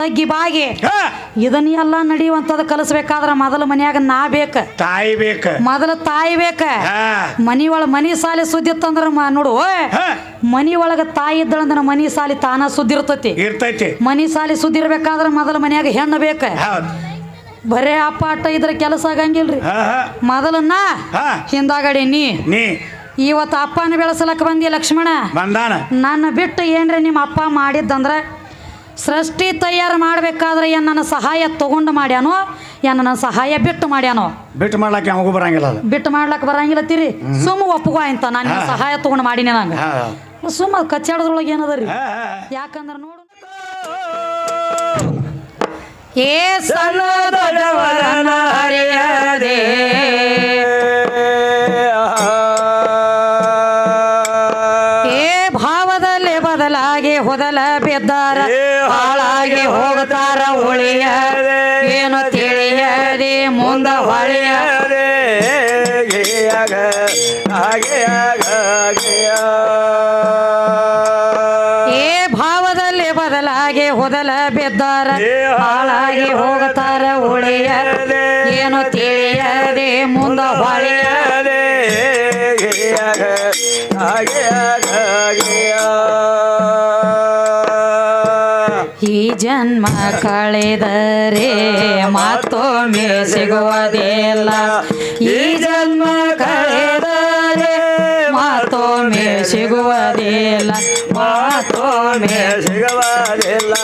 ತಗ್ಗಿ ಬಾಗಿ. ಹಾ. ಇದನ್ನ ಎಲ್ಲ ನಡೆಯುವಂಥದ್ದು ಕಲಿಸ್ಬೇಕಾದ್ರ ಮೊದಲ ಮನ್ಯಾಗ ನಾ ಬೇಕ. ತಾಯಿ ಬೇಕ. ಮೊದಲ ತಾಯಿ ಬೇಕ. ಹಾ. ಮನಿ ಒಳಗ ಮನಿ ಸಾಲಿ ಸುದ್ದಿ ಇತ್ತಂದ್ರ ಮ- ನೋಡು. ಹಾ. ಮನಿ ಒಳಗ ತಾಯಿ ಇದ್ದಳಂದ್ರ ಮನಿ ಸಾಲಿ ತಾನ ಸುದ್ದಿ ಇರ್ತೈತಿ. ಇರ್ತೈತಿ. ಮನಿ ಸಾಲಿ ಸುದ್ದಿ ಇರ್ಬೇಕಾದ್ರ ಮೊದಲ ಮನ್ಯಾಗ ಹೆಣ್ಣು ಬೇಕ. ಹೌದ್. ಬರೇ ಅಪ್ಪ ಅಟ್ಟ ಇದ್ರ ಕೆಲಸ ಆಗಂಗಿಲ್ರಿ. ಹಾ ಹಾ. ಮೊದಲನ್ನ ಹಾ. ಹಿಂದಾಗಡಿ ನೀ. ನೀ. ಇವತ್ತು ಅಪ್ಪನ ಬೆಳೆಸಲಕ್ಕ ಬಂದಿ ಲಕ್ಷ್ಮಣ. ಬಂದಾನ. ನನ್ನ ಬಿಟ್ಟು ಏನ್ರಿ ನಿಮ್ಮ ಅಪ್ಪ ಮಾಡಿದ್ದಂದ್ರೆ ಸೃಷ್ಟಿ ತಯಾರು ಮಾಡಬೇಕಾದ್ರೆ ಏನು ನನ್ನ ಸಹಾಯ ತಗೊಂಡು ಮಾಡ್ಯಾನೋ ಏನು ನನ್ನ ಸಹಾಯ ಬಿಟ್ಟು ಮಾಡ್ಯಾನೋ? ಬಿಟ್ಟು ಮಾಡ್ಲಕ್ಕೆ ಯಾವಾಗೂ ಬರಂಗಿಲ್ಲ ಅದು. ಬಿಟ್ಟು ಮಾಡ್ಲಕ್ಕೆ ಬರಂಗಿಲ್ಲ ತೀರಿ ಸುಮ್ಮ ಒಪ್ಪುಗೋ ಅಂತ ನಾನು ಸಹಾಯ ತಗೊಂಡು ಮಾಡೀನಿ ನಂಗೆ. ಸುಮ್ಮ ಕಚ್ಚಾಡದ್ರೊಳಗೆ ಏನದ ರೀ. ಯಾಕಂದ್ರೆ ನೋಡು. ಏ ಸಣ್ಣ ಈ ಜನ್ಮ ಕಳೆದರೆ ಮತ್ತೊಮ್ಮೆ ಸಿಗುವುದಿಲ್ಲ. ಈ ಜನ್ಮ ಕಳೆದರೆ ಮತ್ತೊಮ್ಮೆ ಸಿಗುವುದಿಲ್ಲ. ಮತ್ತೊಮ್ಮೆ ಸಿಗವಾದಿಲ್ಲ.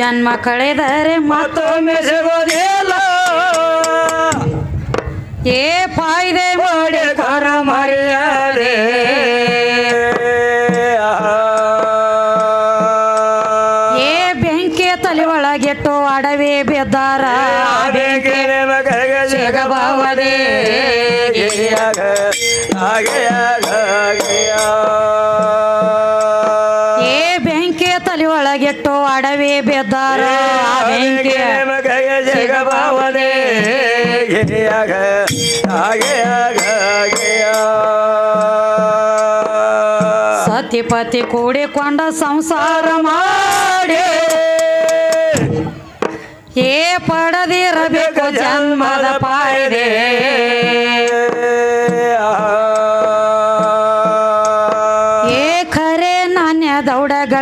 ಜನ್ಮ ಕಳೆದರೆ ಮತ್ತೊಮ್ಮೆ ಸಿಗೋದಿಲ್ಲ ಏ ಫಾಯ್ದೆ ಮಾಡಿ ಕರ ಮರ್ಯಾದೆ. ಏ ಬೆಂಕಿ ತಲೆ ಒಳಗೆಟ್ಟು ಅಡವೆ ಬೆದ್ದಾರ. ಆ ಬೆಂಕಿ ಸಿಗಬಹುದೇ ಸತಿಪತಿ ಕೂಡಿಕೊಂಡ ಸಂಸಾರ ಮಾಡಿ. ಏ ಪಡದಿರಬೇಕು ಜನ್ಮದ ಪಾಯ್ದೆ.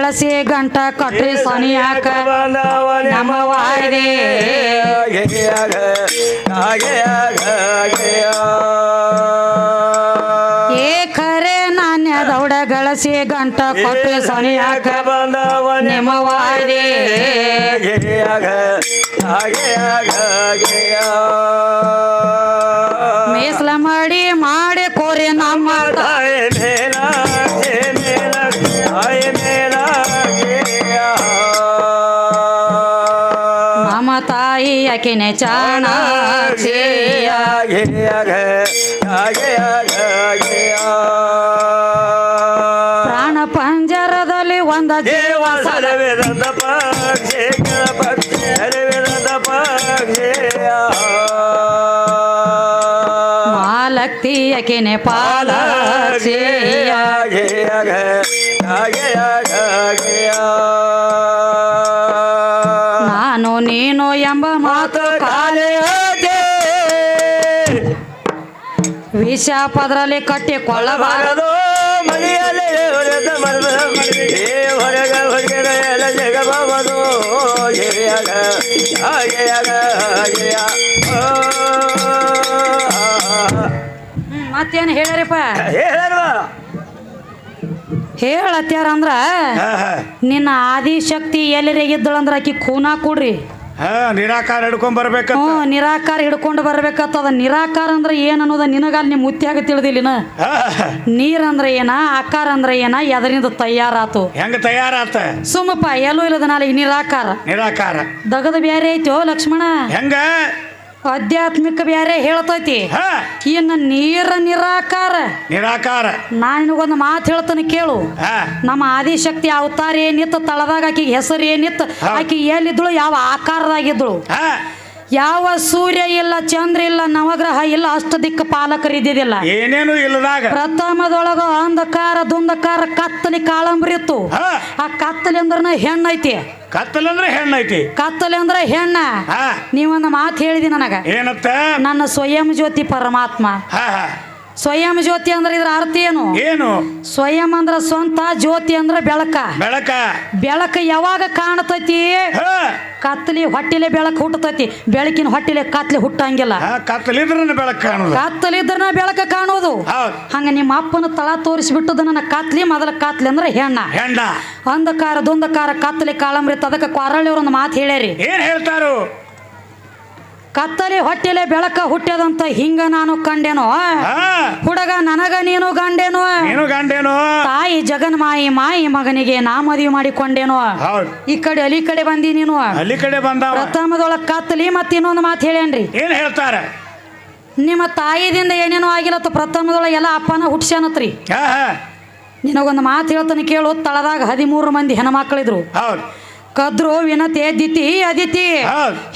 ಗಳಸಿ ಗಂಟ ಕಟ್ರಿ ಸನಿಯಾಕ. ನಮ್ಮ ವಾಯ್ದೆ ಏ ಖರೆ ದೌಡ ಗಳಸಿ ಗಂಟ ಕೊಟ್ರಿ ಸನಿಯಾಕ. ನಿಮ್ಮ ವಾಯ್ದೆ ಮೀಸಲ ಮಾಡಿ ಮಾಡಿ ತಾಯಿ ಚಾಣ ಪ್ರಾಣ ಪಂಜರದಲ್ಲಿ ಒಂದ ಜೀವ ಸಲ ಮಾಲಕ್ತಿ ಅಕಿನೆ ಪಾಲಕ್ಷಿಯ ವಿಷ ಕಟ್ಟಿ ಕೊಳ್ಳಬಾರದು. ಮನೆಯಲ್ಲಿ ಹೊರಗ ಎಲ್ಲ ಜಗಬಹುದು. ಮತ್ತೇನು ಹೇಳ್ಯಾರಪ್ಪ? ಹೇಳಲ್ವ ಹೇಳತ್ಯಾರ ಅಂದ್ರ ನಿನ್ನ ಆದಿಶಕ್ತಿ ಎಲ್ಲರಿಗಿದ್ದಳಂದ್ರ ಆಕಿ ಖೂನ ಕೊಡ್ರಿ. ಹಾ ನಿರಾಕಾರ ಹಿಡ್ಕೊಂಡ್ ಬರ್ಬೇಕಂತ. ಹ್ಞೂ ನಿರಾಕಾರ ಹಿಡ್ಕೊಂಡು ಬರ್ಬೇಕತ್ತದ ನಿರಾಕಾರ ಅಂದ್ರೆ ಏನು ಅನ್ನೋದ ನಿನಗಲ್ಲಿ ನಿಮ್ಮ ಮುತ್ಯಾಗ ತಿಳಿದಿಲ್ಲಿನ ಹಾ, ಹಾ. ನೀರಂದ್ರೆ ಏನ ಆಕಾರ ಅಂದ್ರೆ ಏನ ಎದರಿಂದ ತಯಾರಾತು. ಹೆಂಗ ತಯಾರಾತ? ಸುಮ್ಮಪ್ಪ ಎಲ್ಲೂ ಇಲ್ಲದ ನಾಳೆ ನಿರಾಕಾರ. ನಿರಾಕಾರ. ದಗದ ಬ್ಯಾರೆ ಐತೋ ಲಕ್ಷ್ಮಣ? ಹೆಂಗ? ಆಧ್ಯಾತ್ಮಿಕ ಬ್ಯಾರೆ ಹೇಳ್ತೈತಿ. ಇನ್ನು ನೀರ ನಿರಾಕಾರ. ನಿರಾಕಾರ. ನಾನಿನಗೊಂದು ಮಾತು ಹೇಳ್ತಾನೆ ಕೇಳು. ನಮ್ಮ ಆದಿಶಕ್ತಿ ಅವತಾರ ಏನಿತ್ತು ತಳದಾಗ ಆಕಿಗೆ ಹೆಸರು ಏನಿತ್ತು. ಆಕಿ ಎಲ್ಲಿದ್ದಳು ಯಾವ ಆಕಾರದಾಗಿದ್ದಳು. ಹಾ. ಯಾವ ಸೂರ್ಯ ಇಲ್ಲ ಚಂದ್ರ ಇಲ್ಲ ನವಗ್ರಹ ಇಲ್ಲ ಅಷ್ಟ ದಿಕ್ಕ ಪಾಲಕರು ಇದ್ದಿದ್ದಿಲ್ಲ. ಏನೇನು ಇಲ್ಲದಾಗ. ಪ್ರಥಮದೊಳಗ ಅಂಧಕಾರ ದುಂದಕಾರ ಕತ್ತಲಿ ಕಾಳಂಬರಿ ಇತ್ತು. ಹಾ. ಆ ಕತ್ತಲಿ ಅಂದ್ರನ ಹೆಣ್ಣೈತಿ ಕತ್ತಲಂದ್ರೆ ಹೆಣ್ಣೈತಿ ಕತ್ತಲೆ ಅಂದ್ರೆ ಹೆಣ್ಣ. ನೀವೊಂದು ಮಾತು ಹೇಳಿದಿ ನನಗ. ಏನತ್ತ ನನ್ನ ಸ್ವಯಂ ಜ್ಯೋತಿ ಪರಮಾತ್ಮ. ಸ್ವಯಂ ಜ್ಯೋತಿ ಅಂದ್ರೆ ಇದ್ರ ಅರ್ಥ ಏನು? ಏನು? ಸ್ವಯಂ ಅಂದ್ರ ಸ್ವಂತ ಜ್ಯೋತಿ ಅಂದ್ರ ಬೆಳಕ. ಬೆಳಕ. ಬೆಳಕ ಯಾವಾಗ ಕಾಣತೈತಿ? ಕತ್ಲಿ ಕತ್ತಲಿ ಹೊಟ್ಟಿಲೆ ಬೆಳಕು ಹುಟ್ಟತೈತಿ. ಬೆಳಕಿನ ಹೊಟ್ಟಿಲೆ ಕತ್ಲಿ ಹುಟ್ಟಂಗಿಲ್ಲ. ಹಾ ಕತ್ತಲಿದ್ರ ಬೆಳಕ ಕಾಣುದು. ಕತ್ತಲಿದ್ರ ಬೆಳಕ ಕಾಣೋದು. ಹಂಗ ನಿಮ್ಮ ಅಪ್ಪನ ತಳ ತೋರಿಸಿಬಿಟ್ಟು ನನ್ನ ಕತ್ಲಿ ಮೊದಲ ಕತ್ಲಿ ಅಂದ್ರೆ ಹೆಣ್ಣ. ಹೆಣ್ಣ. ಅಂಧಕಾರ ದುಂದಕಾರ ಕತ್ಲಿ ಕಾಳಂಬ್ರಿ ಅದಕ್ಕೆ ಕೊರಳಿಯವ್ರ ಒಂದು ಮಾತು ಹೇಳ್ಯಾರಿ. ಏನ್ ಹೇಳ್ತಾರು? ಕತ್ತಲಿ ಹೊಟ್ಟೆಲೆ ಬೆಳಕ ಹುಟ್ಟದಂತ ಹಿಂಗ ನಾನು ಕಂಡೇನೋ? ಹುಡುಗ ನನಗ ನೀನು ಗಂಡೇನೋ? ನೀನು ಗಂಡೇನು? ತಾಯಿ ಜಗನ್ ಮಾಯಿ ಮಗನಿಗೆ ನಾ ಮದುವೆ ಮಾಡಿಕೊಂಡೇನೋ? ಈ ಕಡೆ ಅಲಿ ಕಡೆ ಬಂದಿ ನೀನು? ಅಲ್ಲಿ ಕಡೆ ಬಂದ ಪ್ರಥಮದೊಳಗ ಕತ್ತಲಿ ಮತ್ತೆ ಇನ್ನೊಂದು ಮಾತು ಹೇಳೇನ್ರಿ ಏನ್ ಹೇಳ್ತಾರೆ? ನಿಮ್ಮ ತಾಯಿದಿಂದ ಏನೇನೋ ಆಗಿಲ್ಲತ್ತ ಪ್ರಥಮದೊಳಗೆ ಎಲ್ಲ ಅಪ್ಪನ ಹುಟ್ಸ್ಯಾನತ್ರಿ. ನಿನಗೊಂದು ಮಾತು ಹೇಳ್ತಾನೆ ಕೇಳು ತಳದಾಗ ಹದಿಮೂರು ಮಂದಿ ಹೆಣ್ಮಕ್ಳಿದ್ರು. ಹೌದ್. ಕದ್ರು ವಿನತೆ ದಿತಿ ಅದಿತಿ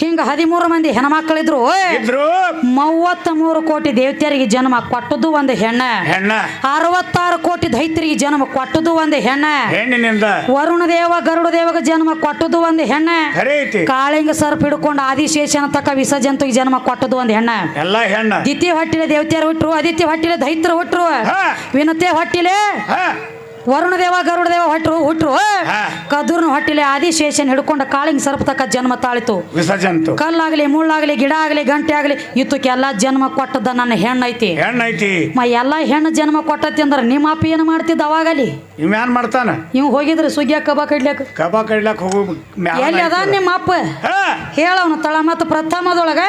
ಹಿಂಗ ಹದಿಮೂರು ಮಂದಿ ಹೆಣ್ಮಕ್ಳಿದ್ರು ಮಕ್ಕಳಿದ್ರು ಮೂವತ್ತ ಮೂರು ಕೋಟಿ ದೇವತೆಯರಿಗೆ ಜನ್ಮ ಕೊಟ್ಟದ್ದು ಒಂದು ಹೆಣ್ಣ. ಹೆಣ್ಣ. ಅರವತ್ತಾರು ಕೋಟಿ ದೈತ್ಯರಿಗೆ ಜನ್ಮ ಕೊಟ್ಟದ್ದು ಒಂದು ಹೆಣ್ಣ. ಹೆಣ್ಣಿನಿಂದ. ವರುಣ ದೇವ ಗರುಡ ದೇವಗ ಜನ್ಮ ಕೊಟ್ಟದ್ದು ಒಂದು ಹೆಣ್ಣ. ಕಾಳಿಂಗ ಸರ್ಪ ಹಿಡ್ಕೊಂಡು ಆದಿಶೇಷನ ತಕ್ಕ ವಿಸರ್ಜಂತುಗೆ ಜನ್ಮ ಕೊಟ್ಟದ್ದು ಒಂದು ಹೆಣ್ಣ. ಎಲ್ಲ ಹೆಣ್ಣ. ದಿತಿ ಹೊಟ್ಟಿಲೆ ದೇವತೆಯರು ಹುಟ್ರು ಅದಿತಿ ಹೊಟ್ಟಿಲೆ ದೈತ್ರ ಹುಟ್ರು. ಹಾ. ವಿನತೆ ಹೊಟ್ಟಿಲೆ ವರುಣ ದೇವ ಗರುಡ ದೇವ ಹೊಟ್ಟರು ಹುಟ್ರು ಕದೂರ್ನ ಹೊಟ್ಟಿಲೆ ಆದಿಶೇಷನ್ ಹಿಡ್ಕೊಂಡು ಕಾಳಿಂಗ್ ಸರ್ಪ ತಕ್ಕ ಜನ್ಮ ತಾಳಿತು. ವಿಸರ್ಜಂತು ಕಲ್ಲಾಗ್ಲಿ ಮುಳ್ಳಾಗ್ಲಿ ಗಿಡ ಆಗ್ಲಿ ಗಂಟೆ ಆಗ್ಲಿ ಇತ್ತಕ್ಕೆ ಎಲ್ಲಾ ಜನ್ಮ ಕೊಟ್ಟದ ನನ್ನ ಹೆಣ್ಣೈತಿ. ಹೆಣ್ಣೈತಿ. ಮ ಎಲ್ಲಾ ಹೆಣ್ಣು ಜನ್ಮ ಕೊಟ್ಟತಿ ಅಂದ್ರೆ ನಿಮ್ಮ ಅಪ್ಪ ಏನು ಮಾಡ್ತಿದ್ದ ಅವಾಗಲಿ? ಇವ್ ಏನ್ ಮಾಡ್ತಾನ? ಇವ್ ಹೋಗಿದ್ರೆ ಸುಗ್ಗಿಯ ಕಬ ಕಡ್ಲಕ್ ಕಬಾ ಕಡ್ಲಕ್ ಹೋಗು ಎಲ್ಲಿ ಅದ ನಿಮ್ಮ ಅಪ್ಪ? ಹೇಳವನು ತಳ ಮತ್ತು ಪ್ರಥಮದೊಳಗ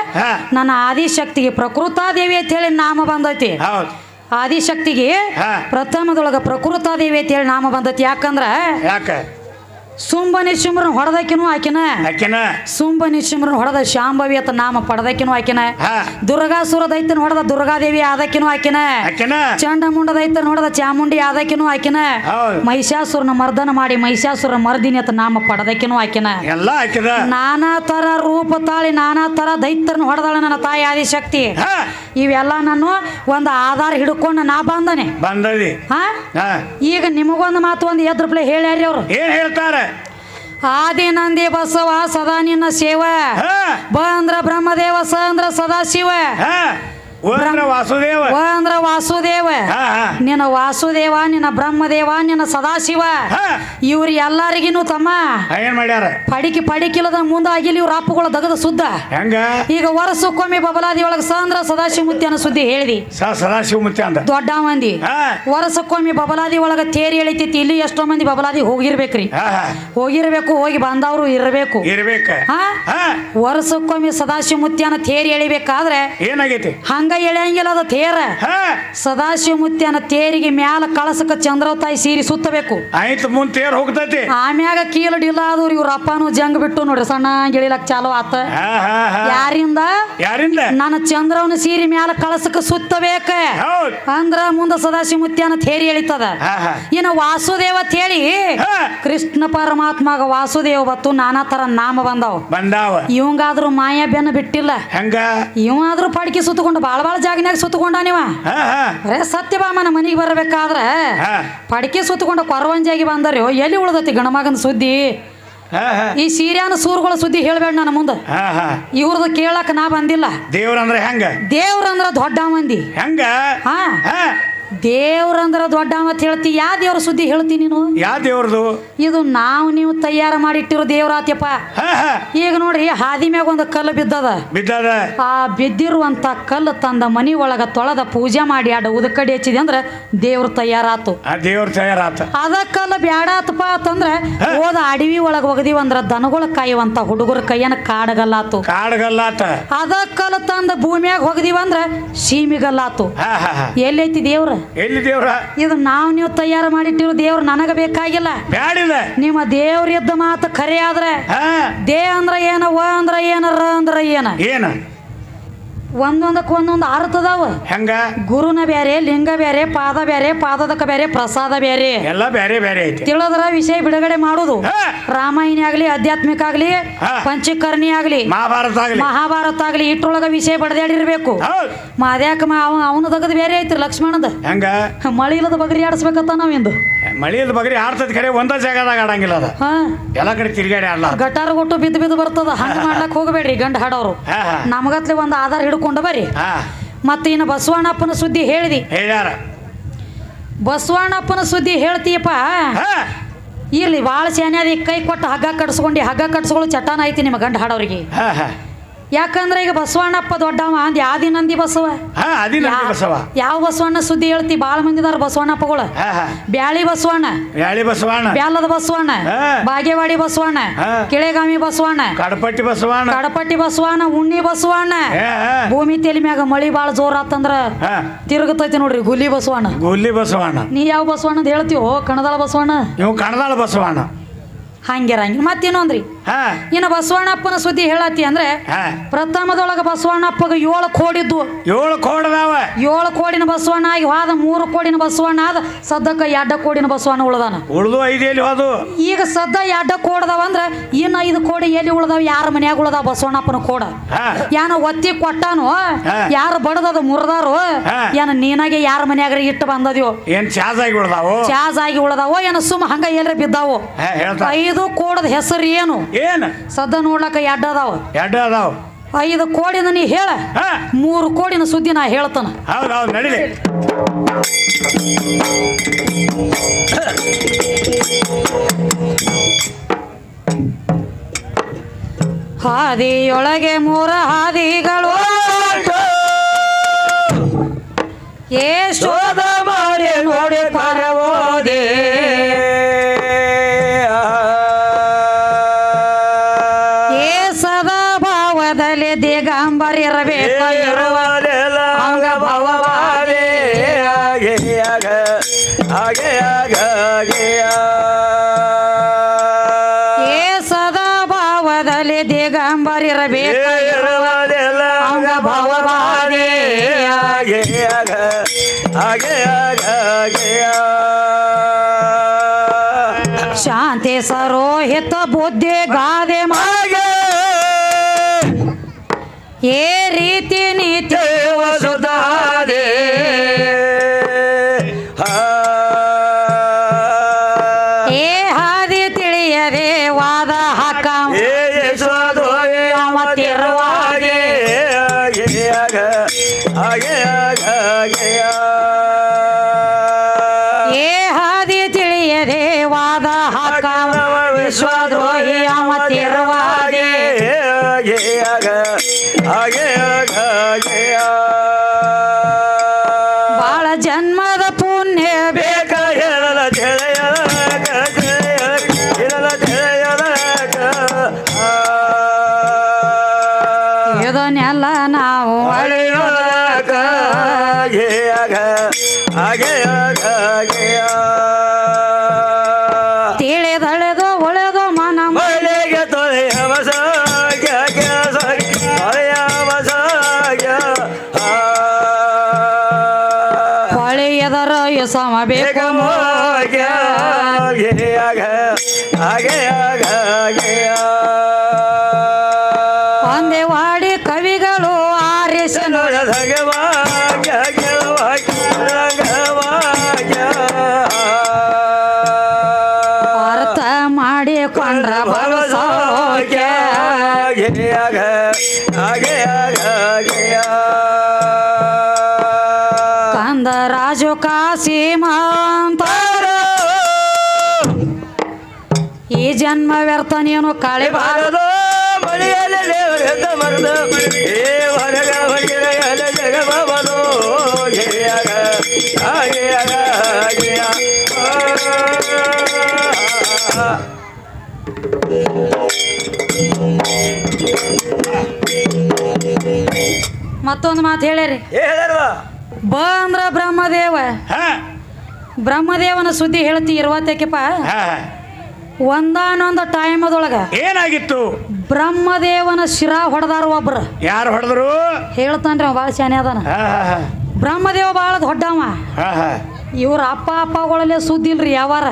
ನನ್ನ ಆದಿಶಕ್ತಿಗೆ ಪ್ರಕೃತಾದೇವಿ ಅಂತ ಹೇಳಿ ನಾಮ ಬಂದೈತಿ. ಹೌದ್. ಆದಿಶಕ್ತಿಗೆ ಪ್ರಥಮದೊಳಗೆ ಪ್ರಕೃತಾದೇವಿ ಅಂತ ಹೇಳಿ ನಾಮ ಬಂದತಿ. ಯಾಕಂದ್ರ ಯಾಕ? ಸುಂಬ ನಿಶುಮ್ರನ್ ಹೊಡೆದಕಿನೂ ಆಕಿನ. ಆಕಿನ. ಸುಂಬ ನಿಶುಮ್ರನ್ ಹೊಡೆದ ಶಾಂಭವಿ ಅಂತ ನಾಮ ಪಡೆದಕಿನೂ ಆಕಿನ. ಹಾ. ದುರ್ಗಾಸುರ ದೈತನ ಹೊಡೆದ ದುರ್ಗಾದೇವಿ ಆದಕಿನೂ ಆಕಿನ. ಆಕಿನ. ಚಂಡಮುಂಡ ದೈತನ ಹೊಡೆದ ಚಾಮುಂಡಿ ಆದಕಿನೂ ಆಕಿನ. ಹೌದ್. ಮಹಿಷಾಸುರನ ಮರ್ದನ ಮಾಡಿ ಮಹಿಷಾಸುರ ಮರ್ದಿನಿ ಅಂತ ನಾಮ ಪಡೆದಕಿನೂ ಆಕಿನ. ಎಲ್ಲ ನಾನಾ ತರ ರೂಪ ತಾಳಿ ನಾನಾ ತರ ದೈತ್ಯರನ್ನ ಹೊಡೆದಾಳ ನನ್ನ ತಾಯಿ ಆದಿಶಕ್ತಿ. ಹಾ. ಇವೆಲ್ಲ ನಾನು ಒಂದು ಆಧಾರ ಹಿಡ್ಕೊಂಡು ನಾ ಬಂದನೆ. ಬಂದದಿ. ಹಾ? ಹಾ. ಈಗ ನಿಮಗೊಂದು ಮಾತು ಒಂದು ಎದ್ರಪ್ಲೆ ಹೇಳ್ಯಾರಿ ಅವ್ರು. ಏನ್ ಹೇಳ್ತಾರ? ಆದಿ ನಂದಿ ಬಸವ ಸದಾ ನಿನ್ನ ಸೇವ. ಹಾ. ಬ ಅಂದ್ರ ಬ್ರಹ್ಮದೇವ ಸ ಅಂದ್ರ ಸದಾಶಿವ ವಾಸುದೇವ. ಅಂದ್ರ ವಾಸುದೇವ. ನಿನ್ನ ವಾಸುದೇವ ನಿನ್ನ ಬ್ರಹ್ಮದೇವ ನಿನ್ನ ಸದಾಶಿವ. ಇವ್ರ ಎಲ್ಲರಿಗಿನೂ ತಮ್ಮ. ಏನ್ ಮಾಡ್ಯಾರ? ಪಡಿಕೆ ಪಡಿಕಿಲ್ಲದ ಮುಂದಾಗಿಲಿ ಇವ್ರ ಅಪ್ಪುಗಳ ದಗದ ಸುದ್ದ. ಹೆಂಗ? ಈಗ ವರ್ಷಕ್ಕೊಮ್ಮೆ ಬಬಲಾದಿ ಒಳಗ ಸ ಅಂದ್ರ ಸದಾಶಿವ ಮುತ್ಯನ ಸುದ್ದಿ ಹೇಳಿದಿ. ಸದಾಶಿವ ಮುತ್ಯ ಅಂದ ದೊಡ್ಡ ಮಂದಿ. ವರ್ಷಕ್ಕೊಮ್ಮೆ ಬಬಲಾದಿ ಒಳಗ ತೇರಿ ಎಳಿತೈತಿ ಇಲ್ಲಿ ಎಷ್ಟೋ ಮಂದಿ ಬಬಲಾದಿ ಹೋಗಿರ್ಬೇಕ್ರಿ. ಹೋಗಿರ್ಬೇಕು ಹೋಗಿ ಬಂದವರು ಇರಬೇಕು. ಇರ್ಬೇಕು. ವರ್ಷಕ್ಕೊಮ್ಮೆ ಸದಾಶಿವ ಮುತ್ಯನ ತೇರಿ ಎಳಿಬೇಕಾದ್ರೆ ಏನಾಗೈತಿ? ಹಂಗ ಎಳೆಯಂಗಿಲ್ಲ ಅದ ತೇರ. ಹಾ. ಸದಾಶಿವ ಮುತ್ಯನ ತೇರಿಗೆ ಮ್ಯಾಲ ಕಳಸಕ ಚಂದ್ರವತಾಯಿ ಸೀರಿ ಸುತ್ತಬೇಕು. ಆಯ್ತು ಮುಂದ್ ತೇರ್ ಹೋಗ್ತೈತಿ. ಆಮ್ಯಾಗ ಕೀಲಡಿಲ್ಲ ಆದವ್ರು ಇವ್ರ ಅಪ್ಪನು ಜಂಗ್ ಬಿಟ್ಟು ನೋಡ್ರಿ ಸಣ್ಣ ಗಿಳಿಲಕ್ ಚಾಲು ಆತ. ಯಾರಿಂದ? ಯಾರಿಂದ? ನನ್ನ ಚಂದ್ರವನ ಸೀರಿ ಮ್ಯಾಲ ಕಳಸಕ ಸುತ್ತಬೇಕ. ಅಂದ್ರ ಮುಂದ ಸದಾಶಿವ ಮುತ್ಯನ ತೇರಿ ಎಳಿತದ. ಏನ ಇನ್ನು ವಾಸುದೇವ ತೇಳಿ ಕೃಷ್ಣ ಪರಮಾತ್ಮಗ ವಾಸುದೇವ ಬತ್ತು ನಾನಾ ತರ ನಾಮ ಬಂದಾವ. ಬಂದಾವ. ಇವಂಗಾದ್ರೂ ಮಾಯಾ ಬೆನ್ನ ಬಿಟ್ಟಿಲ್ಲ. ಹೆಂಗ? ಇವಾದ್ರೂ ಪಡಿಕೆ ಸುತ್ತಕೊಂಡು ಬಾಳ ಬಾಳ ಜಾಗನ್ಯಾಗ ಸುತ್ತಕೊಂಡ ನೀವ? ಬರೇ ಸತ್ಯಭಾಮನ ಮನೆಗೆ ಬರ್ಬೇಕಾದ್ರ ಪಡಿಕೆ ಸುತ್ತಕೊಂಡು ಕೊರವಂಜಾಗಿ ಬಂದರ್ಯೋ ಎಲ್ಲಿ ಉಳ್ದತಿ ಗಣಮಗನ ಸುದ್ದಿ? ಈ ಸೀರಿಯಾನ ಸೂರ್ಗಳ ಸುದ್ದಿ ಹೇಳ್ಬೇಡ ನನ್ನ ಮುಂದೆ. ಹಾ ಕೇಳಕ್ಕೆ ಇವ್ರದ್ದು ಕೇಳಕ್ ನಾ ಬಂದಿಲ್ಲ. ದೇವ್ರಂದ್ರ ಹೆಂಗ? ದೇವ್ರಂದ್ರ ದೊಡ್ಡ ಮಂದಿ. ಹೆಂಗ? ಹಾ. ಹಾ. ದೇವ್ರಂದ್ರ ದೊಡ್ಡ ಅಂತ ಹೇಳ್ತಿ ಯಾ ದೇವ್ರ ಸುದ್ದಿ ಹೇಳ್ತಿ ನೀನು? ಯಾ ದೇವ್ರದು? ಇದು ನಾವು ನೀವು ತಯಾರು ಮಾಡಿಟ್ಟಿರೋ ದೇವ್ರಾತ್ಯಪ್ಪ. ಈಗ ನೋಡ್ರಿ ಹಾದಿ ಮ್ಯಾಗ ಒಂದು ಕಲ್ಲು ಬಿದ್ದದ. ಬಿದ್ದದ? ಆ ಬಿದ್ದಿರುವಂತ ಕಲ್ಲು ತಂದ ಮನಿ ಒಳಗ ತೊಳೆದ ಪೂಜೆ ಮಾಡಿ ಅಡ ಉದಕಡಿ ಹಚ್ಚಿದೆ ಅಂದ್ರೆ ದೇವ್ರ ತಯಾರಾತು. ಆ ದೇವ್ರ ತಯಾರಾತ. ಅದ ಕಲ್ಲು ಬ್ಯಾಡಾತಪ್ಪ ಅಂತಂದ್ರ ಹೋದ ಅಡವಿ ಒಳಗ ಒಗದಿವಂದ್ರ ದನಗಳ ಕಾಯುವಂತ ಹುಡುಗರ ಕೈಯನ್ನ ಕಾಡಗಲ್ಲಾತು. ಕಾಡಗಲ್ಲಾತ. ಅದ ಕಲ್ಲು ತಂದ ಭೂಮಿಯಾಗ ಹೋಗದಿವಂದ್ರ ಸೀಮಿಗಲ್ಲಾತು. ಎಲ್ಲೈತಿ ದೇವ್ರ? ಎಲ್ಲಿ ದೇವ್ರ? ಇದು ನಾವು ನೀವು ತಯಾರು ಮಾಡಿಟ್ಟಿರೋ ದೇವ್ರ ನನಗ ಬೇಕಾಗಿಲ್ಲ. ಬ್ಯಾಡಿಲ್ಲ. ನಿಮ್ಮ ದೇವ್ರ ಇದ್ದ ಮಾತು ಖರೆ ಆದ್ರೆ ದೇ ಅಂದ್ರ ಏನ ವ ಅಂದ್ರ ಏನ ರ ಅಂದ್ರ ಏನ? ಏನ? ಒಂದೊಂದಕ್ಕೆ ಒಂದೊಂದು ಅರ್ಥ ಅದಾವ. ಹೆಂಗ? ಗುರುನ ಬ್ಯಾರೆ ಲಿಂಗ ಬ್ಯಾರೆ ಪಾದ ಬ್ಯಾರೆ ಪಾದದಕ್ಕ ಬ್ಯಾರೆ ಪ್ರಸಾದ ಬ್ಯಾರೆ. ಎಲ್ಲ ಬ್ಯಾರೆ ಬ್ಯಾರೆ ಐತಿ. ತಿಳಿದ್ರ ವಿಷಯ ಬಿಡುಗಡೆ ಮಾಡೋದು. ರಾಮಾಯಣ ಆಗ್ಲಿ ಆಧ್ಯಾತ್ಮಿಕ ಆಗ್ಲಿ ಪಂಚಕರ್ಣಿ ಆಗ್ಲಿ ಮಹಾಭಾರತ ಆಗಲಿ. ಮಹಾಭಾರತ ಆಗ್ಲಿ ಇಟ್ರೊಳಗ ವಿಷಯ ಬಡದಾಡಿರ್ಬೇಕು. ಮಾದ್ಯಾಕ ಮಾ ಅವ ಅವನ ತಗದ್ ಬೇರೆ ಐತ್ರಿ ಲಕ್ಷ್ಮಣದ. ಹೆಂಗ? ಮಳಿ ಇಲ್ಲದ ಬಗರಿ ಆಡಿಸ್ಬೇಕತ್ತ ನಾವಿಂದು. ಮಳಿಯದ ಬಗ್ರಿ ಆಡ್ತದ ಕರೆ ಒಂದ ಜಾಗದಾಗ ಆಡಂಗಿಲ್ಲ ಅದ. ಹಾ. ಎಲ್ಲ ಕಡೆ ತಿರ್ಗಾಡಿ ಆಡ್ಲ ಗಟಾರ ಕೊಟ್ಟು ಬಿದ್ದು ಬಿದ್ದು ಬರ್ತದ. ಹಂಗ ಮಾಡ್ಲಕ್ ಹೋಗಬೇಡ್ರಿ ಗಂಡ ಹಾಡೋರು. ಹಾ ಹಾ. ನಮಗತ್ಲೆ ಒಂದು ಆಧಾರ ಹಿಡ್ಕೊಂಡು ಬರ್ರಿ. ಹಾ. ಮತ್ತೆ ಇನ್ನು ಬಸವಣ್ಣಪ್ಪನ ಸುದ್ದಿ ಹೇಳಿದಿ. ಹೇಳ್ಯಾರ. ಬಸವಣ್ಣಪ್ಪನ ಸುದ್ದಿ ಹೇಳ್ತೀಯಪ್ಪ. ಹಾ. ಇರ್ಲಿ ಭಾಳ ಶಾನ್ಯಾದಿ ಕೈ ಕೊಟ್ಟು ಹಗ್ಗ ಕಟ್ಸ್ಕೊಂಡು ಹಗ್ಗ ಕಟ್ಸ್ಕೊಳ್ಳೋ ಚಟಾನ ಐತಿ ನಿಮ್ಮ ಗಂಡ ಹಾಡೋರಿಗೆ. ಹಾ ಹಾ. ಯಾಕಂದ್ರೆ ಈಗ ಬಸವಣ್ಣಪ್ಪ ದೊಡ್ಡವ ಅಂದ್ ಯಾದಿ ನಂದಿ ಬಸವ? ಹಾ ಅದಿನ ಬಸವ. ಯಾವ ಬಸವಣ್ಣ ಸುದ್ದಿ ಹೇಳ್ತಿ? ಭಾಳ ಮಂದಿದಾರ ಬಸವಣ್ಣಪ್ಪಗಳು. ಬ್ಯಾಳಿ ಬಸವಣ್ಣ. ಬ್ಯಾಳಿ ಬಸವಣ್ಣ. ಬ್ಯಾಲದ ಬಸವಣ್ಣ. ಬಾಗೇವಾಡಿ ಬಸವಣ್ಣ. ಕೆಳೆಗಾಮಿ ಬಸವಣ್ಣ. ಕಡಪಟ್ಟಿ ಬಸವಣ್ಣ. ಕಡಪಟ್ಟಿ ಬಸವಣ್ಣ ಉಣ್ಣಿ ಬಸವಣ್ಣ. ಭೂಮಿ ತೆಲಿ ಮ್ಯಾಗ ಮಳಿ ಬಾಳ ಜೋರ್ ಆತಂದ್ರ ತಿರುಗತೈತಿ ನೋಡ್ರಿ ಗುಲಿ ಬಸವಣ್ಣ. ಗುಲ್ಲಿ ಬಸವಣ್ಣ. ನೀ ಯಾವ ಬಸವಣ್ಣ ಹೇಳ್ತೀವೋ ಕಣದಾಳ ಬಸವಣ್ಣ. ನೀವು ಕಣದಾಳ ಬಸವಣ್ಣ. ಹಂಗೆ ಮತ್ತೇನೊಂದ್ರಿ ಹಾ ಇನ್ನು ಬಸವಣ್ಣಪ್ಪನ ಸುದ್ದಿ ಹೇಳತಿ ಅಂದ್ರೆ ಪ್ರಥಮದೊಳಗ ಬಸವಣ್ಣಪ್ಪಗ ಏಳು ಕೋಡಿದ್ದು. ಏಳು ಕೋಡದಾವ ಏಳು ಕೋಡಿನ ಬಸವಣ್ಣ ಆಗಿ ಹೋದ ಮೂರು ಕೋಡಿನ ಬಸವಣ್ಣ ಆದ ಸದ್ದಕ್ಕ ಎಡ್ಡ ಕೋಡಿನ ಬಸವಣ್ಣ ಉಳ್ದಾನ. ಉಳ್ದು ಐದು ಎಲ್ಲಿ ಹೋದು? ಈಗ ಸದ್ದ ಎಡ್ಡ ಕೋಡದಾವ ಅಂದ್ರೆ ಇನ್ನು ಐದು ಕೋಡಿ ಎಲ್ಲಿ ಉಳ್ದಾವ? ಯಾರ ಮನ್ಯಾಗ ಉಳ್ದಾವ ಬಸವಣ್ಣಪ್ಪನ ಕೋಡ? ಯಾನ ಒತ್ತಿ ಕೊಟ್ಟಾನು ಯಾರು ಬಡದದ ಮುರಿದಾರು. ಏನ ನೀನಾಗೆ ಯಾರ ಮನ್ಯಾಗ ಇಟ್ಟು ಬಂದದ್ಯೋ? ಏನ್ ಚಾಸಾಗಿ ಉಳ್ದಾವು? ಚಾಜ್ ಆಗಿ ಉಳದಾವ ಏನ ಸುಮ್ಮ ಹಂಗ ಎಲ್ಲರ ಬಿದ್ದಾವ? ಐದು ಕೋಡದ ಹೆಸರು ಏನು? ಏನ್? ಸದ್ದ ನೋಡ್ಲಕ್ಕ ಎಡ್ಡ ಅದಾವ. ಎಡ್ಡ ಅದಾವ. ಐದು ಕೋಡಿನ ನೀ ಹೇಳ. ಮೂರು ಕೋಡಿನ ಸುದ್ದಿ ನಾ ಹೇಳ್ತಾನ. ಹೌದೌದು ಹೌದು ನಡೀಲಿ. ಹಾದಿಯೊಳಗೆ ಮೂರ ಹಾದಿಗಳು. ಏ ಶೋಧ ಮಾಡಿ ನೋಡಿ ಪರವೋದೆ ಏ ಹೊಳೆಯದರ ಸಮ ಬೇಗ ಬೇಕು ಮೋಗ್ಯ ಹಾಗೆ ಆಗ ಆಗ. ಜನ್ಮ ವ್ಯರ್ಥ ನೀನು ಕಾಳೆ ಬಾರದು ಮಳೆಯಲ್ಲಿ ದೇವರೆಂದ ಮರದ ಗೆರೆಯಾಗ. ಮತ್ತೊಂದು ಮಾತು ಹೇಳಿರಿ ಹೇಳಿಲ್ವಾ ಬ ಅಂದ್ರ ಬ್ರಹ್ಮದೇವ. ಬ್ರಹ್ಮದೇವನ ಸುದ್ದಿ ಹೇಳ್ತಿ ಇರುವತ್ತಕ್ಕೆಪ್ಪ ಹಾ. ಒಂದಾನೊಂದು ಟೈಮದೊಳಗ ಏನಾಗಿತ್ತು? ಬ್ರಹ್ಮದೇವನ ಶಿರ ಹೊಡೆದಾರ ಒಬ್ರು. ಯಾರು ಹೊಡೆದ್ರು? ಹೇಳ್ತಾನ್ರಿ ಅವ ಭಾಳ ಶಾನೆ ಅದಾನ. ಬ್ರಹ್ಮದೇವ ಭಾಳ ದೊಡ್ಡವ. ಇವ್ರ ಅಪ್ಪ ಅಪ್ಪಗಳಲ್ಲೇ ಸುದ್ದಿ ಇಲ್ರಿ ಯಾವಾರ.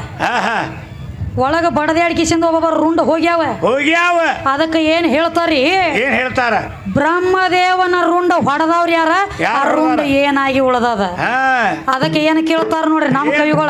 ಒಳಗ ಬಡದಾಡಿ ಒಬ್ಬೊಬ್ಬರು ರುಂಡ್ ಹೋಗ್ಯಾವ. ಹೋಗ್ಯಾವ. ಅದಕ್ಕೆ ಏನ್ ಹೇಳ್ತಾರಿ? ಏನ್ ಹೇಳ್ತಾರ? ಬ್ರಹ್ಮದೇವನ ರುಂಡ ಹೊಡೆದವ್ರ ಯಾರ? ಆ ಯಾರ್ ರುಂಡ ಏನಾಗಿ ಉಳ್ದದ. ಅದಕ್ಕೆ ಏನ್ ಕೇಳ್ತಾರ ನೋಡ್ರಿ ನಮ್ಮ ಕವಿಗಳ.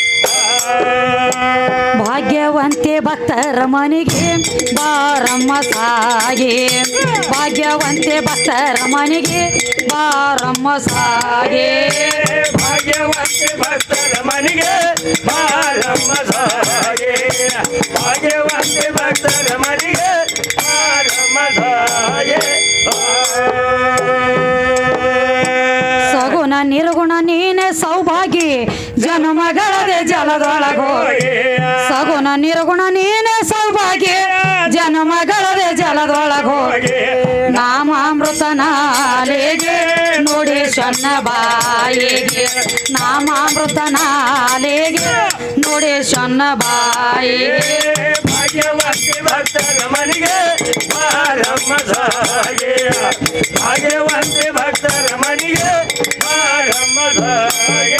ಭಾಗ್ಯವಂತೆ ಭಕ್ತರ ಮನೆಗೆ ಬಾರಮ್ಮ ಸಾಗೆ. ಭಾಗ್ಯವಂತೆ ಭಕ್ತರ ಮನೆಗೆ ಬಾರಮ್ಮ ಸಾಗೆ. ಭಾಗ್ಯವಂತೆ ಭಕ್ತರ ಮನೆಗೆ ಬಾರಮ್ಮ ಸಾಗೆ. ಭಾಗ್ಯವಂತೆ ಭಕ್ತರ ಮನೆಗೆ ಬಾರಮ್ಮ ಸಾಗೆ. ಸಗುಣ ನಿರ್ಗುಣ ನೀನೆ ಸೌಭಾಗ್ಯ. ಜನಮಗ ನಿರ್ಗುಣ ನೀನೆ ಸೌಭಾಗ್ಯ. ಜನಮಗಳದೆ ಜಲದೊಳಗೋ ನಾಮಾಮೃತ ನಾಲೆಗೆ ನೋಡಿ ಸಣ್ಣ ಬಾಯಿಗೆ. ನಾಮಾಮೃತ ನಾಲೆಗೆ ನೋಡಿ ಸಣ್ಣ ಬಾಯಿಗೆ. ಭಾಗ್ಯವಂತೆ ಭಕ್ತರ ಮನೆಗೆ ಬಾರಮ್ಮ ಸಾಗೆ. ಭಾಗ್ಯವಂತೆ ಭಕ್ತರ ಮನೆಗೆ ಬಾರಮ್ಮ ಸಾಗೆ.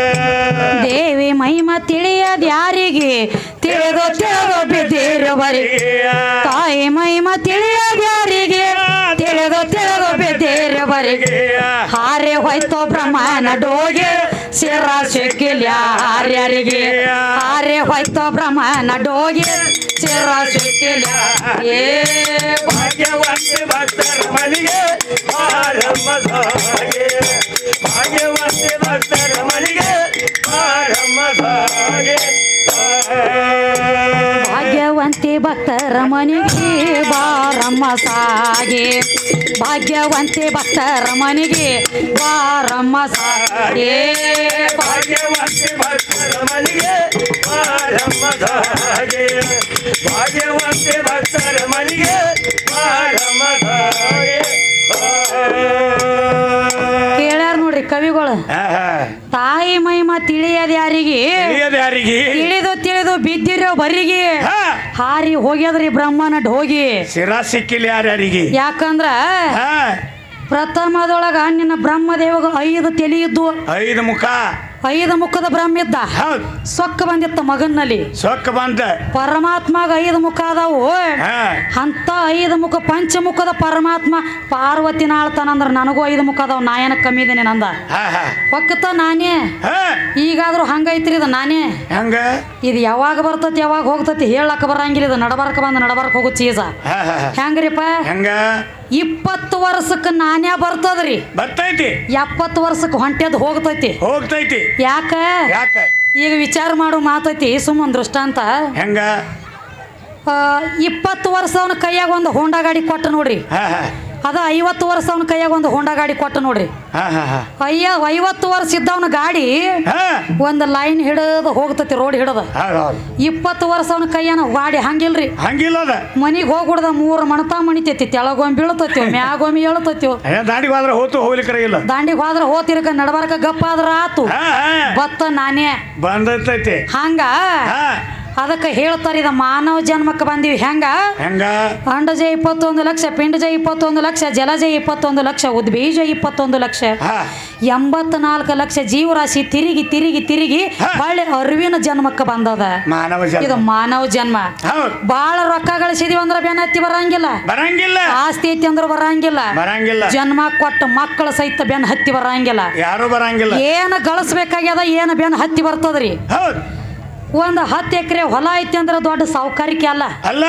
ದೇವಿ ಮಹಿಮ ತಿಳಿಯದ ಯಾರಿಗೆ ತಿಳಿದು ತಿಳಿದು ಬಿದ್ದಿರುವರಿಗೆ ತಾಯಿ ಮಹಿಮ ತಿಳಿಯದ ಯಾರಿಗೆ ತಿಳಿದು ತಿಳಿದು ಬಿದ್ದಿರುವರಿಗೆ ಹಾರೆ ಹೋಯ್ತು ಬ್ರಹ್ಮನ ಡೋಗೆ ಶಿರ ಸಿಕ್ಕಿಲ್ಲ ಯಾರ್ಯಾರಿಗೆ ಹಾರೆ ಹೋಯ್ತು ಬ್ರಹ್ಮನ ಡೋಗೆ ಶಿರ ಸಿಕ್ಕಿಲ್ಲ. ಏ, ಭಾಗ್ಯವಂತೆ ಭಕ್ತರ ಮನೆಗೆ ಬಾರಮ್ಮ ಸಾಗೆ. ಭಾಗ್ಯವಂತೆ ಭಕ್ತರ ಮನೆಗೆ ಬಾರಮ್ಮ ಸಾಗೆ. ಭಾಗ್ಯವಂತೆ ಭಕ್ತರ ಮನೆಗೆ ಬಾರಮ್ಮ ಸಾಗೆ. ಭಾಗ್ಯವಂತೆ ಭಕ್ತರ ಮನೆಗೆ ಬಾರಮ್ಮ ಸಾಗೆ. ಭಾಗ್ಯವಂತೆ ಭಕ್ತರ ಮನೆಗೆ ಬಾರಮ್ಮ ಸಾಗೆ. ಕೇಳ್ಯಾರ ನೋಡ್ರಿ ಕವಿಗಳು. ತಾಯಿ ಮಹಿಮ ತಿಳಿಯದ ಯಾರಿಗೆ? ತಿಳಿಯದ ಯಾರಿಗೆ? ತಿಳಿದು ತಿಳಿದು ಬಿದ್ದಿರೋ ಬರಿಗೆ? ಹಾರಿ ಹೋಗ್ಯದ್ರಿ ಬ್ರಹ್ಮನಡ್ ಹೋಗಿ. ಶಿರ ಸಿಕ್ಕಿಲ್ಲ ಯಾರ್ಯಾರಿಗೆ ಯಾಕಂದ್ರ ಪ್ರಥಮದೊಳಗ ನಿನ್ನ ಬ್ರಹ್ಮದೇವಗ ಐದು ತಲೆ ಇದ್ದು. ಐದು ಮುಖ. ಐದು ಮುಖದ ಬ್ರಹ್ಮ ಇದ್ದ ಹೌದ್. ಸೊಕ್ಕ ಬಂದಿತ್ತ ಮಗನಲ್ಲಿ ಸೊಕ್ಕ ಬಂದ. ಪರಮಾತ್ಮಗ ಐದು ಮುಖ ಅದಾವು ಅಂತ ಐದು ಮುಖ ಪಂಚಮುಖದ ಪರಮಾತ್ಮ ಪಾರ್ವತಿ ಆಳ್ತಾನಂದ್ರ ನನಗೂ ಐದು ಮುಖ ಅದಾವ ನಾಯನ ಕಮ್ಮಿ ಇದೀನಿ ನಂದ ಒಕ್ಕತ ನಾನೇ. ಈಗಾದ್ರೂ ಹಂಗೈತ್ರಿ ಇದು ನಾನೇ. ಹಂಗ? ಇದು ಯಾವಾಗ ಬರ್ತತಿ ಯಾವಾಗ ಹೋಗ್ತತಿ ಹೇಳಕ್ ಬರಂಗಿಲ್ಲ. ಇದು ನಡಬರ್ಕ ಬಂದ ನಡಬರ್ಕ ಹೋಗು ಚೀಸ. ಹೆಂಗ್ರಿಪ್ಪ? ಹಂಗ? ಇಪ್ಪತ್ತು ವರ್ಷಕ್ಕೆ ನಾನೇ ಬರ್ತದ್ರಿ. ಬರ್ತೈತಿ. ಎಪ್ಪತ್ತು ವರ್ಷಕ್ಕೆ ಹೊಂಟೆದ್ ಹೋಗ್ತೈತಿ. ಹೋಗ್ತೈತಿ. ಯಾಕ? ಯಾಕ? ಈಗ ವಿಚಾರ ಮಾಡೋ ಮಾತೈತಿ ಸುಮ್ಮನ್ ದೃಷ್ಟಾಂತ. ಹೆಂಗ? ಇಪ್ಪತ್ತು ವರ್ಷ ಅವನ ಕೈಯಾಗ ಒಂದು ಹೋಂಡಾ ಗಾಡಿ ಕೊಟ್ಟ ನೋಡ್ರಿ. ಅದ ಐವತ್ತು ವರ್ಷ ಅವನ ಕೈಯಾಗ ಒಂದು ಹೋಂಡಾ ಗಾಡಿ ಕೊಟ್ಟ ನೋಡ್ರಿ. ಅಯ್ಯ ಐವತ್ತು ವರ್ಷ ಇದ್ದವನ ಗಾಡಿ ಒಂದು ಲೈನ್ ಹಿಡದ ಹೋಗ್ತತಿ ರೋಡ್ ಹಿಡದ. ಇಪ್ಪತ್ತು ವರ್ಷ ಅವನ ಕೈಯನ ಗಾಡಿ ಹಂಗಿಲ್ರಿ. ಹಂಗಿಲ್ಲ ಅದ. ಮನಿಗೆ ಹೋಗ್ಬಿಡ್ದ ಮೂರು ಮಣತ ಮಣಿತೈತಿ ತೆಳಗೊಮ್ಮೆ ಬೀಳ್ತೈತಿ ಮ್ಯಾಗೊಮ್ಮೆ ಹೇಳ್ತೈತಿ ದಾಂಡಿಗ್ ಹೋದ್ರೆ ಹೋತು ಹೋಗ್ಲಿಕ್ಕರ ಇಲ್ಲ. ದಾಂಡಿಗೆ ಹೋದ್ರ ಹೋತಿರ್ಕ ನಡಬಾರಕ ಗಪ್ಪ ಆದ್ರ ಆತು ಬತ್ತ ನಾನೇ. ಬಂದೈತಿ ಹಂಗ ಅದಕ್ಕೆ ಹೇಳ್ತಾರೆ ಇದು ಮಾನವ ಜನ್ಮಕ್ಕೆ ಬಂದೀವಿ. ಹೆಂಗ? ಹೆಂಗ? ಅಂಡಜ ಇಪ್ಪತ್ತೊಂದು ಲಕ್ಷ ಪಿಂಡಜ ಇಪ್ಪತ್ತೊಂದು ಲಕ್ಷ ಜಲಜ ಇಪ್ಪತ್ತೊಂದು ಲಕ್ಷ ಉದ್ಬೀಜ ಇಪ್ಪತ್ತೊಂದು ಲಕ್ಷ. ಎಂಬತ್ನಾಲ್ಕು ಲಕ್ಷ ಜೀವರಾಶಿ ತಿರುಗಿ ತಿರುಗಿ ತಿರುಗಿ ಒಳ್ಳೆ ಹೊಳ್ಳಿ ಅರಿವಿನ ಜನ್ಮಕ್ಕೆ ಬಂದದ. ಇದು ಮಾನವ ಜನ್ಮ. ಬಹಳ ರೊಕ್ಕ ಗಳಿಸಿದೀವಿ ಅಂದ್ರೆ ಬೆನ್ನತ್ತಿ ಬರಂಗಿಲ್ಲ. ಬರಂಗಿಲ್ಲ. ಆಸ್ತಿ ಐತಿ ಅಂದ್ರೆ ಬರಂಗಿಲ್ಲ. ಬರಂಗಿಲ್ಲ. ಜನ್ಮ ಕೊಟ್ಟ ಮಕ್ಕಳ ಸಹಿತ ಬೆನ್ ಹತ್ತಿ ಬರಂಗಿಲ್ಲ. ಯಾರು ಬರಂಗಿಲ್ಲ. ಏನು ಗಳಿಸ್ಬೇಕಾಗ್ಯದ ಏನು ಬೆನ್ ಹತ್ತಿ ಬರ್ತದ್ರಿ? ಒಂದು ಹತ್ತು ಎಕರೆ ಹೊಲ ಐತಿ ಅಂದ್ರೆ ದೊಡ್ಡ ಸಾವುಕಾರಿಕೆ ಅಲ್ಲ. ಅಲ್ಲ.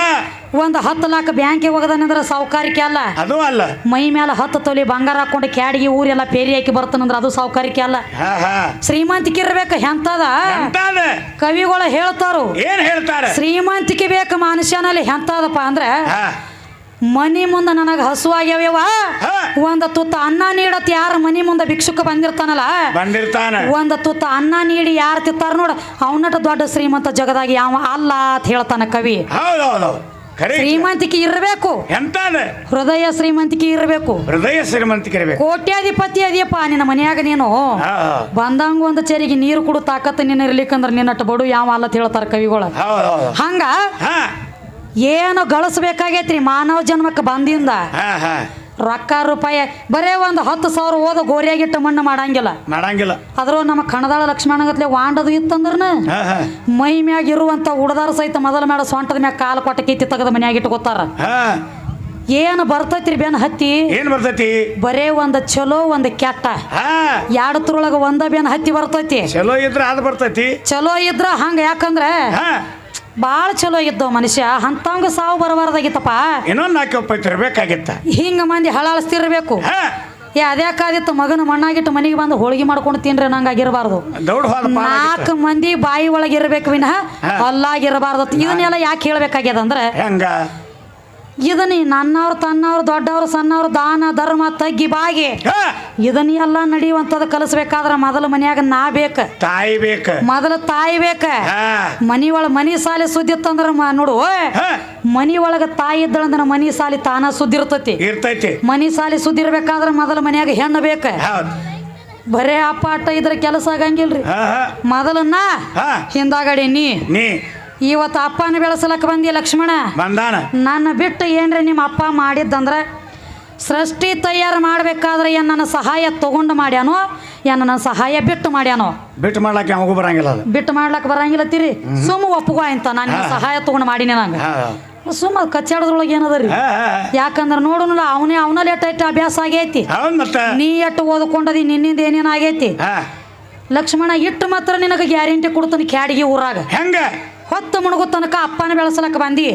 ಒಂದು ಹತ್ತು ಲಾಖ ಬ್ಯಾಂಕಿಗೆ ಹೋಗದನಂದ್ರೆ ಸಾವುಕಾರಿಕೆ ಅಲ್ಲ. ಅದು ಅಲ್ಲ. ಮೈ ಮೇಲೆ ಹತ್ತು ತೊಲಿ ಬಂಗಾರ ಹಾಕೊಂಡು ಕ್ಯಾಡಿಗೆ ಊರೆಲ್ಲ ಪೇರಿ ಹಾಕಿ ಬರ್ತಾನಂದ್ರೆ ಅದು ಸಾವುಕಾರಿಕೆ ಅಲ್ಲ. ಶ್ರೀಮಂತಿಕೆ ಇರ್ಬೇಕು ಎಂತದ ಎಂತಾದ? ಕವಿಗಳು ಹೇಳ್ತಾರು. ಏನ್ ಹೇಳ್ತಾರೆ? ಶ್ರೀಮಂತಿಕೆ ಬೇಕು ಮನುಷ್ಯನಲ್ಲಿ ಎಂತದಪ್ಪ ಅಂದ್ರೆ ಮನಿ ಮುಂದೆ ನನಗೆ ಹಸುವಾಗ್ಯಾವ್ಯವ ಆಗ್ಯಾವ ಒಂದು ತುತ್ತ ಅನ್ನ ನೀಡತ್ ಯಾರ ಮನೆ ಮುಂದೆ ಭಿಕ್ಷುಕ ಬಂದಿರ್ತಾನಲ್ಲ? ಬಂದಿರ್ತಾನ. ಒಂದ ತುತ್ತ ಅನ್ನ ನೀಡಿ ಯಾರು ತಿತ್ತಾರ ನೋಡ ಅವನಟ ದೊಡ್ಡ ಶ್ರೀಮಂತ ಜಗದಾಗ ಯಾವ ಅಲ್ಲ ಅಂತ ಹೇಳ್ತಾನ ಕವಿ. ಶ್ರೀಮಂತಿಕೆ ಇರಬೇಕು. ಹೃದಯ ಶ್ರೀಮಂತಿಕೆ ಇರಬೇಕು. ಹೃದಯ ಶ್ರೀಮಂತಿಕೆ ಇರಬೇಕು. ಕೋಟ್ಯಾಧಿಪತಿ ಅದಿಯಪ್ಪ ನಿನ್ನ ಮನೆಯಾಗ ನೀನು. ಬಂದಂಗ ಒಂದು ಚರಿಗೆ ನೀರು ಕುಡು ತಾಕತ್ತು ನಿನ್ನ ಇರ್ಲಿಕ್ಕಂದ್ರ ನಿನ್ನಟ್ಟು ಬಡು ಯಾವ ಅಲ್ಲ ಅಂತ ಹೇಳ್ತಾರ ಕವಿಗಳ. ಹಂಗ? ಏನು ಗಳಿಸ್ಬೇಕಾಗೈತ್ರಿ ಮಾನವ ಜನ್ಮಕ್ಕೆ ಬಂದಿಂದ? ರೊಕ್ಕ ರೂಪಾಯಿ ಬರೇ ಒಂದು ಹತ್ತು ಸಾವಿರ ಓದ ಗೋರಿಯಾಗಿಟ್ಟು ಮಣ್ಣು ಮಾಡಂಗಿಲ್ಲ. ಮಾಡಂಗಿಲ್ಲ. ಅದ್ರ ನಮ್ಮ ಕಣದಾಳ ಲಕ್ಷ್ಮಣಗತ್ಲೆ ವಾಂಡದು ಇತ್ತಂದ್ರನ? ಮೈ ಮ್ಯಾಗ ಇರುವಂತ ಉಡದಾರ ಸಹಿತ ಮೊದಲ ಮೇಡ ಸೊಂಟದ ಮ್ಯಾಗ ಕಾಲು ಕೊಟ್ಟ ಕಿತ್ತಿ ತೆಗೆದ ಮನ್ಯಾಗ ಇಟ್ಕೋತಾರ ಹಾ. ಏನು ಬರ್ತೈತ್ರಿ ಬೆನ್ ಹತ್ತಿ? ಏನ್ ಬರ್ತೈತಿ? ಬರೇ ಒಂದು ಚಲೋ ಒಂದು ಕೆಟ್ಟ. ಎರಡತ್ರೊಳಗ ಒಂದ ಬೆನ್ ಹತ್ತಿ ಬರ್ತೈತಿ. ಚಲೋ ಇದ್ರ ಅದ್ ಬರ್ತೈತಿ. ಚಲೋ ಇದ್ರ ಹಂಗ ಯಾಕಂದ್ರೆ ಭಾಳ ಚಲೋ ಇದ್ದವ ಮನುಷ್ಯ. ಅಂತಂಗ ಸಾವು ಬರಬಾರ್ದಾಗಿತ್ತಪ್ಪ. ಇನ್ನೊಂದ್ ನಾಲ್ಕು ಹಿಂಗ ಮಂದಿ ಹಳಾಳಿಸ್ತಿರ್ಬೇಕು. ಏ ಅದ್ಯಾಕಾದಿತ್ತು ಮಗನ ಮಣ್ಣಾಗಿಟ್ಟು ಮನೆಗೆ ಬಂದು ಹೋಳಿಗೆ ಮಾಡ್ಕೊಂಡು ತಿನ್ರಿ ನಂಗಾಗಿರಬಾರ್ದು ದೌಡ್ ಹೋದ ನಾಲ್ಕು ಮಂದಿ ಬಾಯಿ ಒಳಗಿರ್ಬೇಕು ವಿನಃ ಅಲ್ಲಾಗಿರಬಾರ್ದು. ಹಲ್ಲಾಗಿರಬಾರ್ದು ಇದನ್ನೆಲ್ಲ ಯಾಕೆ ಹೇಳ್ಬೇಕಾಗ್ಯದ ಅಂದ್ರೆ ಹೆಂಗ? ಇದನ್ನ ನನ್ನವ್ರು ತನ್ನವ್ರು ದೊಡ್ಡವ್ರು ಸಣ್ಣವ್ರು ದಾನ ಧರ್ಮ ತಗ್ಗಿ ಬಾಗಿ. ಇದನ್ನ ಇದನ್ನೆಲ್ಲ ನಡೆಯುವಂಥದ್ದು ಕಲಿಸ್ಬೇಕಾದ್ರ ಮೊದಲ ಮನ್ಯಾಗ ನಾ ಬೇಕ. ತಾಯಿ ಬೇಕ. ಮೊದಲ ತಾಯಿ ಬೇಕ. ಮನಿ ಒಳ ಮನಿ ಸಾಲಿ ಸುದ್ದಿ ಇತ್ತಂದ್ರ ಮ- ನೋಡು. ಮನಿ ಒಳಗ ತಾಯಿ ಇದ್ದಳಂದ್ರ ಮನಿ ಸಾಲಿ ತಾನ ಸುದ್ದಿ ಇರ್ತೈತಿ. ಇರ್ತೈತಿ. ಮನಿ ಸಾಲಿ ಸುದ್ದಿ ಇರ್ಬೇಕಾದ್ರ ಮೊದಲ ಮನ್ಯಾಗ ಹೆಣ್ಣು ಬೇಕ. ಬರೇ ಅಪ್ಪ ಅಟ್ಟ ಇದ್ರ ಕೆಲಸ ಆಗಂಗಿಲ್ರಿ. ಮೊದಲನ್ನ ಹಿಂದಾಗಡೆ ಮೊದಲು ನಾ ಹಾ. ಹಿಂದಾಗಡಿ ನೀ. ನೀ. ಇವತ್ತು ಅಪ್ಪನ ಬೆಳೆಸಲಕ್ಕ ಬಂದಿ ಲಕ್ಷ್ಮಣ? ಬಂದಾನ. ನನ್ನ ಬಿಟ್ಟು ಏನ್ರಿ ನಿಮ್ಮ ಅಪ್ಪ ಮಾಡಿದ್ದಂದ್ರೆ ಸೃಷ್ಟಿ ತಯಾರು ಮಾಡಬೇಕಾದ್ರೆ ಏನು ನನ್ನ ಸಹಾಯ ತಗೊಂಡು ಮಾಡ್ಯಾನೋ ಏನು ನನ್ನ ಸಹಾಯ ಬಿಟ್ಟು ಮಾಡ್ಯಾನೋ? ಬಿಟ್ಟು ಮಾಡ್ಲಾಕ ಯಾವಾಗೂ ಬರಂಗಿಲ್ಲ ಅದು. ಬಿಟ್ಟು ಮಾಡ್ಲಕ್ಕ ಬರಂಗಿಲ್ಲ ತಿರಿ ಸುಮ್ಮ ಒಪ್ಪುಗೋ ಅಂತ ನಾನು ಸಹಾಯ ತಗೊಂಡು ಮಾಡಿನಿ ನಂಗೆ. ಸುಮ್ಮ ಕಚ್ಚಾಡದ್ರೊಳಗೆ ಏನದ ರೀ ಹಾ ಹಾ. ಯಾಕಂದ್ರೆ ನೋಡುನಲ್ಲ ಅವನೇ ಅವನಲ್ಲಿ ಎಟ್ಟ ಎಟ್ಟ ಅಭ್ಯಾಸ ಆಗೈತಿ. ಹೌದ್ ಮತ್ತ. ನೀ ಎಟ್ಟು ಓದ್ಕೊಂಡದಿ ನಿನ್ನಿಂದ ಏನೇನು ಆಗೈತಿ? ಹಾ. ಲಕ್ಷ್ಮಣ ಇಟ್ಟು ಮಾತ್ರ ನಿನಗೆ ಗ್ಯಾರಂಟಿ ಕೊಡ್ತಾನೆ ಕ್ಯಾಡಿಗೆ ಊರಾಗ. ಹೆಂಗ? ಹೊತ್ತು ಮುಣಗು ತನಕ ಅಪ್ಪನ ಬೆಳೆಸಲಕ್ಕ ಬಂದಿ.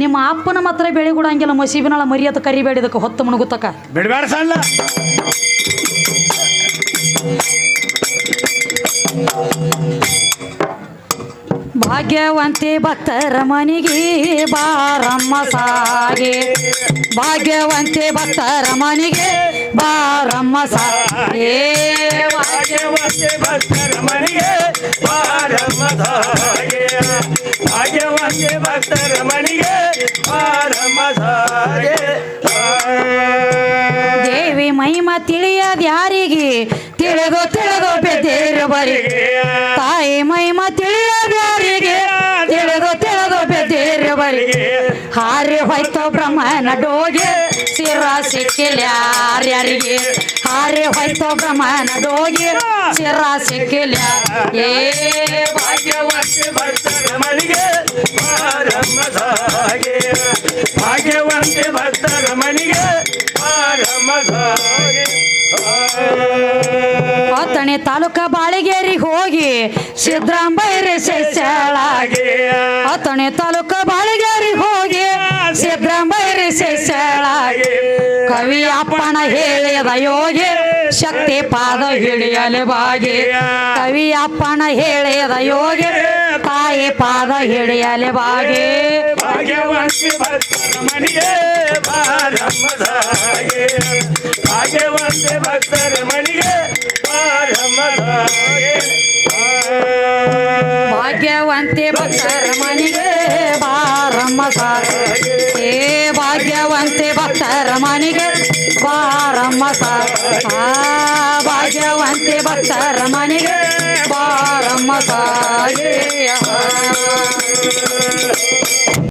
ನಿಮ್ಮ ಅಪ್ಪನ ಮಾತ್ರ ಬೆಳಿಗುಡಂಗಿಲ್ಲ ಮಸೀಬಿನಳ ಕರಿಬೇಡಿ ಕರಿಬೇಡಿದಕ್ಕೆ ಹೊತ್ತು ಮುಣಗುತ್ತಕ ಬಿಡಬೇಡ ಸಣ್ಣ. ಭಾಗ್ಯವಂತಿ ಭಕ್ತರ ಮನೆಗೆ ಬಾರಮ್ಮ ಸಾಗೆ. ಭಾಗ್ಯವಂತಿ ಭಕ್ತರ ಮನಿಗೆ ಬಾರಮ್ಮ ಸಾಗೆ. ಭಾಗ್ಯವಂತಿ ಭಕ್ತರ ಮನೆಗೆ ಬಾರಮ್ಮ ಸಾಗೆ. ಭಾಗ್ಯವಂತೆ ಭಕ್ತರ ಮನೆಗೆ ಬಾರಮ್ಮ ಸಾಗೆ. ದೇವಿ ಮಹಿಮ ತಿಳಿಯದ ಯಾರಿಗೆ? ತಿಳಿಗೋ ತಿಳಿಗೋ ಬೆದೇರು ಬರಿಗೆ ತಾಯಿ ಮಹಿಮ ತಿಳಿಯದ ಯಾರಿಗೆ? ಬರಿಗೆ ಹಾರಿ ಹೋಯ್ತು ಬ್ರಹ್ಮನ ಡೋಗೆ, ಸಿರ ಸಿಕ್ಕಿಲ್ಲ ಯಾರ್ಯಾರಿಗೆ? ಹಾರಿ ಹೋಯ್ತು ಬ್ರಹ್ಮನ ಡೋಗೆ, ಸಿರ ಸಿಕ್ಕಿಲ್ಲ. ಏ ಭಾಗ್ಯವಂತೆ ಬಾರಮ್ಮ ಸಾಗೆ. ಭಾಗ್ಯವಂತೆ ಭಕ್ತರ ಮನೆಗೆ ಬಾರಮ್ಮ ಹತ್ತನೇ ತಾಲೂಕ ಬಾಳಿಗೇರಿ ಹೋಗಿ ಸಿದ್ದರಾಮಯ್ಯ ಶೈಶಾಳಾಗಿ ಹತ್ತನೇ ತಾಲೂಕ ಬಾಳಿಗೇರಿ ಹೋಗಿ ಸಿದ್ದರಾಮಯ್ಯ ಶೈಶಾಳಾಗಿ ಕವಿ ಅಪ್ಪಣ ಹೇಳಿದ ಯೋಗಿ ಶಕ್ತಿ ಪಾದ ಹಿಡಿಯಲು ಬಾಗಿ. ಕವಿ ಅಪ್ಪಣ ಹೇಳಿದ ಯೋಗಿ ತಾಯಿ ಪಾದ ಹಿಡಿಯಲು ಬಾಗಿ. ಭಾಗ್ಯವಂತಿ ಭಕ್ತರ ಮನೆಗೆ ಭಾಗ್ಯವಂತೆ ಭಕ್ತರ ಮನೆಗೆ ಬಾರಮ್ಮ ಸಾರಿಗೆ ಏ ಭಾಗ್ಯವಂತೆ ಭಕ್ತರ ಮನೆಗೆ ಬಾರಮ್ಮ ಸಾರ ಭಾಗ್ಯವಂತೆ ಭಕ್ತರ ಮನೆಗೆ ಬಾರಮ್ಮ ಸಾರಿಗೆ